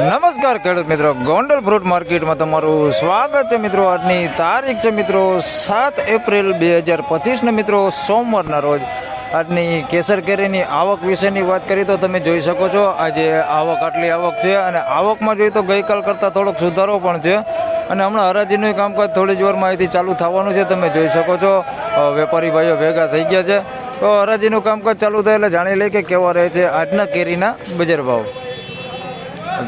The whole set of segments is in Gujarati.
નમસ્કાર ખેડૂત મિત્રો. ગોંડલ ફ્રૂટ માર્કેટમાં તમારું સ્વાગત છે મિત્રો. આજની તારીખ છે મિત્રો સાત એપ્રિલ બે હજાર પચીસને મિત્રો સોમવારના રોજ. આજની કેસર કેરીની આવક વિશેની વાત કરીએ તો તમે જોઈ શકો છો, આજે આવક આટલી આવક છે અને આવકમાં જોઈએ તો ગઈકાલ કરતાં થોડોક સુધારો પણ છે. અને હમણાં હરાજીનું કામકાજ થોડી જ વારમાં અહીંથી ચાલુ થવાનું છે. તમે જોઈ શકો છો વેપારી ભાઈઓ ભેગા થઈ ગયા છે. તો હરાજીનું કામકાજ ચાલુ થાય એટલે જાણી લઈએ કે કેવા રહે છે આજના કેરીના બજાર ભાવ.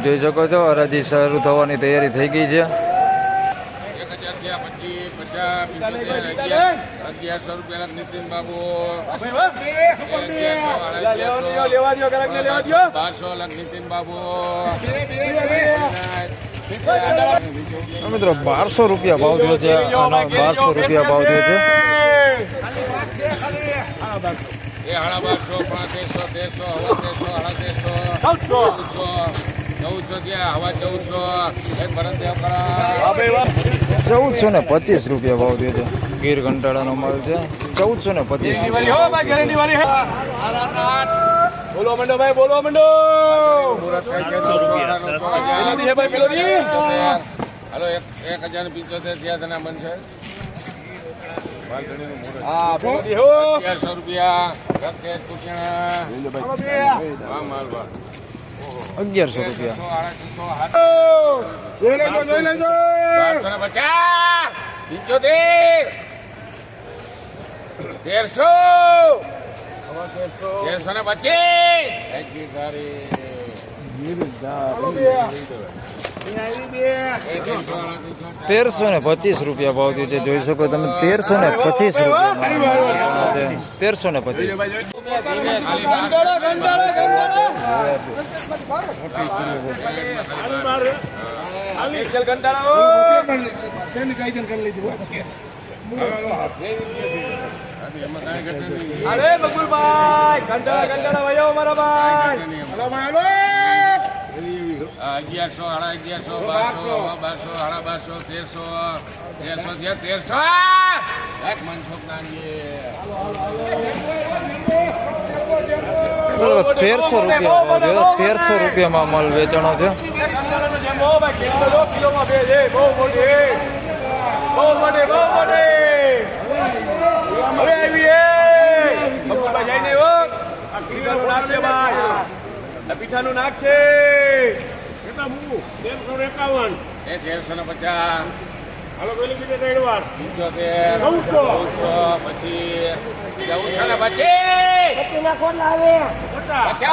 જોઈ શકો છો હરાજી શરૂ થવાની તૈયારી થઈ ગઈ છે. એક હજાર થયા પચીસ પચાસ પંચોતેર અગિયાર અગિયારસો રૂપિયા નીતિન બાબુ બારસો લાખ નીતિન બાબુ મિત્રો બારસો રૂપિયા ભાવ થયો છે બારસો રૂપિયા ભાવ થયો છે. એ હાડા બારસો પણ તેરસો તેરસો હવા તેરસો ચૌદસો થયા હવા ચૌદસો એક ભરત ચૌદસો ને પચીસ રૂપિયા ભાવ થયો છે ગીર કંટાળાનો માલ છે. ચૌદસો ને પચીસ બોલો મંડો ભાઈ બોલો મંડો. હાલો એક હજાર પિંચોતેર થયા તેના બનશે અગિયારસો રૂપિયા. અગિયારસો રૂપિયા. તેરસો, ને પંચોતેર તેરસો તેરસો ને પચીસ. તેરસો ને રૂપિયા ભાવ થયો છે જોઈ શકો તમે. તેરસો ને પચીસ રૂપિયા તેરસો ને પચીસ. કાંઈ ઘટે નહીં. અરે બકુલભાઈ ગંડાળા ગંડાળા ભાઈઓ મારા ભાઈ હલો અગિયારસો, સાડા અગિયારસો, બારસો બારસો, સાડા બારસો, તેરસો તેરસો ત્યાં તેરસો તેરસો રૂપિયા તેરસો રૂપિયામાં માલ વેચાણો છે. પીઠાનું નાક છે ભાઈ આ પીઠાનું નાક છે. એ તેરસો ને પચાસ. પંચોતેર ચૌદસો. ને? પચીસ. પચાસ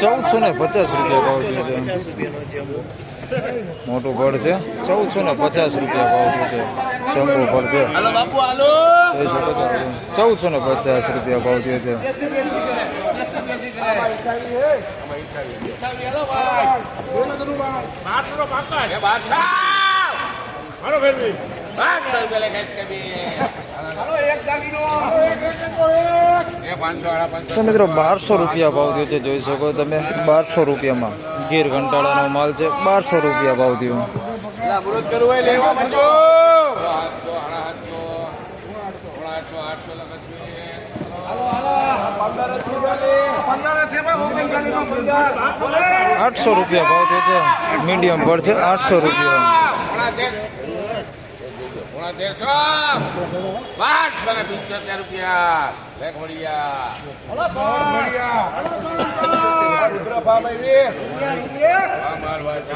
ચૌદસો ને પચાસ. રૂપિયા ભાવ છે મોટું ફળ છે. ચૌદસો ને પચાસ રૂપિયા ભાવ છે ચંગુ ફળ છે. ચૌદસો ને પચાસ રૂપિયા ભાવ છે મિત્રો બારસો રૂપિયા ભાવ થયો છે, જોઈ શકો તમે. બારસો રૂપિયામાં ગીર ઘંટાળાનો માલ છે. બારસો રૂપિયા ભાવ થયો લા મુરત કરવું હોય લેવા માંડો સાતસો સાડા સાતસો પોણા આઠસો આઠસો લખી આઠસો રૂપિયા ભાવ થયો છે. મીડિયમ પર છે, આઠસો રૂપિયા.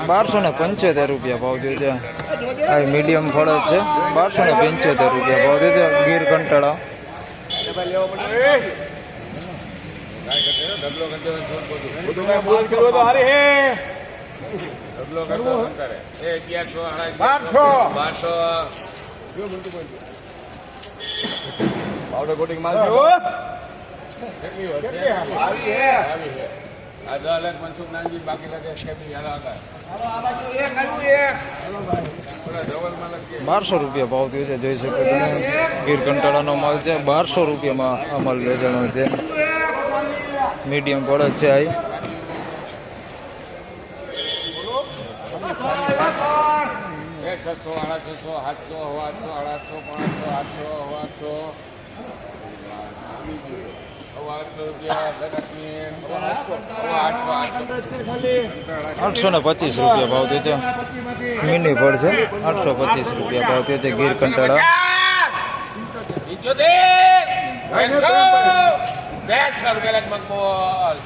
બારસો ને પંચોતેર રૂપિયા ભાવ થયો છે. આ મીડિયમ ફળ છે. બારસો ને પંચોતેર રૂપિયા ભાવ થયો છે. ગીર કંટાળા. ડબલો બધું બધું તો હે. કરે એ પાવડર કોટિંગ માલ છે? કેટલી વાર આવી હે. આવી છે આ દસ લાખ મનસુખ નાનજી બાકી લાગે કે બી હાલો આગળ બારસો રૂપિયા ભાવ થયો છે જોઈ શકો તમે ગીર કંટાળાનો માલ છે બારસો રૂપિયામાં આ માલ વેચાણો છે. મીડિયમ જ છે આ છસો છસો સાતસો આઠસો પાંચસો આઠસો આઠસો આઠસો ને પચીસ રૂપિયા ભાવ થયો છે. મિની ફળ છે. આઠસો પચીસ રૂપિયા ભાવ થયો ગીર કંટાળા. ઇઠ્યોતેર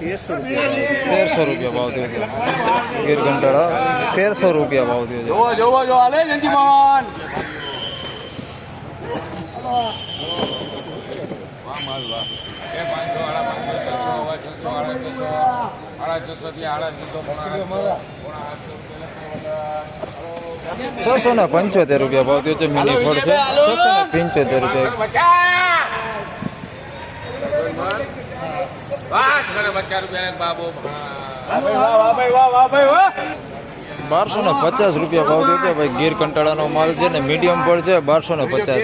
બેસો બેસો રૂપિયા તેરસો રૂપિયા ભાવ થયો છે. ગીર કંટાળા તેરસો રૂપિયા ભાવ થયો છે. જોવો જોવો જો હાલે જયંતિમોહન વાહ માલ વાહ. બે પાંચસો આડા છસો થી આડા છસો પોણા પોણા. છસો ને પંચોતેર રૂપિયા ભાવ થયો છે મિની ફળ છે છસો ને પંચોતેર રૂપિયા બારસો ને પચાસ રૂપિયા ને ભાવ થયો છે ભાઈ ગીર કંટાળાનો માલ છે ને મીડિયમ ફળ છે બારસો ને પચાસ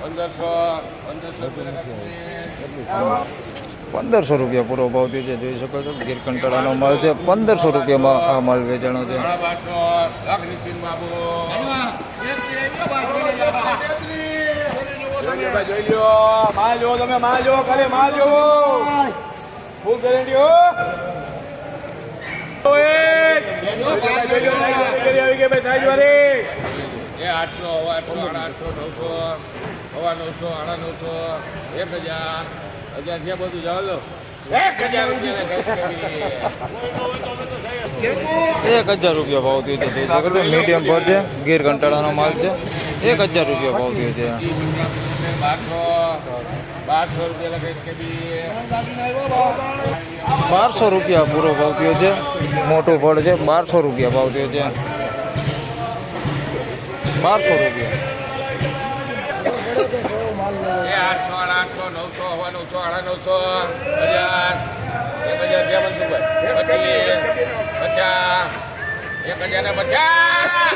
પંદરસો પંદરસો રૂપિયા પૂરો ભાવ થયો છે. જોઈ શકો છો, ગીર માલ છે. પંદરસો રૂપિયામાં આ માલ વેચાણો છે. આઠસો આઠસો આઠસો નવસો નવસો, આડા નવસો, એક હજાર. હજાર છે બધું જવા દો એક હજાર રૂપિયા ભાવ થયો છે મીડિયમ ભર છે ગીર કંટાળાનો માલ છે. એક હજાર રૂપિયા ભાવ થયો છે. બારસો રૂપિયા પૂરો ભાવ થયો છે. મોટો ફળ છે બારસો રૂપિયા ભાવ થયો છે. બારસો રૂપિયા. નવસો હવા નવસો આડા નવસો હજાર એક હજાર રૂપિયા. મનસુખભાઈ પચીસ પચાસ એક હજાર ને પચાસ.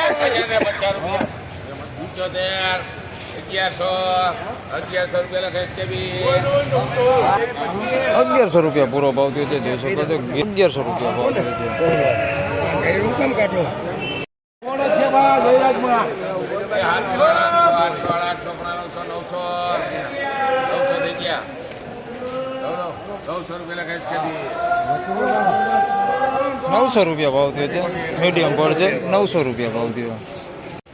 એક હજાર ને પચાસ રૂપિયા. પંચોતેર અગિયારસો અગિયારસો રૂપિયા લખે કે બી. અગિયારસો રૂપિયા પૂરો ભાવ થયો છે જોઈ શકો છો અગિયારસો રૂપિયા ભાવ થયો છે આઠસો નવસો નવસો નવસો થઈ ગયા નવસો રૂપિયા લખે કે નવસો રૂપિયા ભાવ થયો છે. મીડિયમ પર છે. નવસો રૂપિયા ભાવ થયો.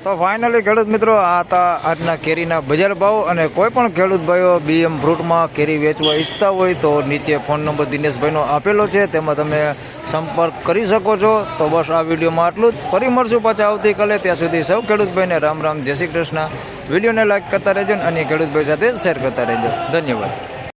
તો ફાઇનલી ખેડૂત મિત્રો, આ હતા આજના કેરીના બજાર ભાવ અને કોઈ પણ ખેડૂત ભાઈઓ બીએમ ફ્રૂટમાં કેરી વેચવા ઈચ્છતા હોય તો નીચે ફોન નંબર દિનેશભાઈનો આપેલો છે. તેમાં તમે સંપર્ક કરી શકો છો. તો બસ આ વિડીયોમાં આટલું જ. ફરી મળશું પાછા આવતીકાલે. ત્યાં સુધી સૌ ખેડૂતભાઈને રામ રામ. જય શ્રી કૃષ્ણ. વિડીયોને લાઈક કરતા રહેજો અને ખેડૂતભાઈ સાથે શેર કરતા રહેજો. ધન્યવાદ.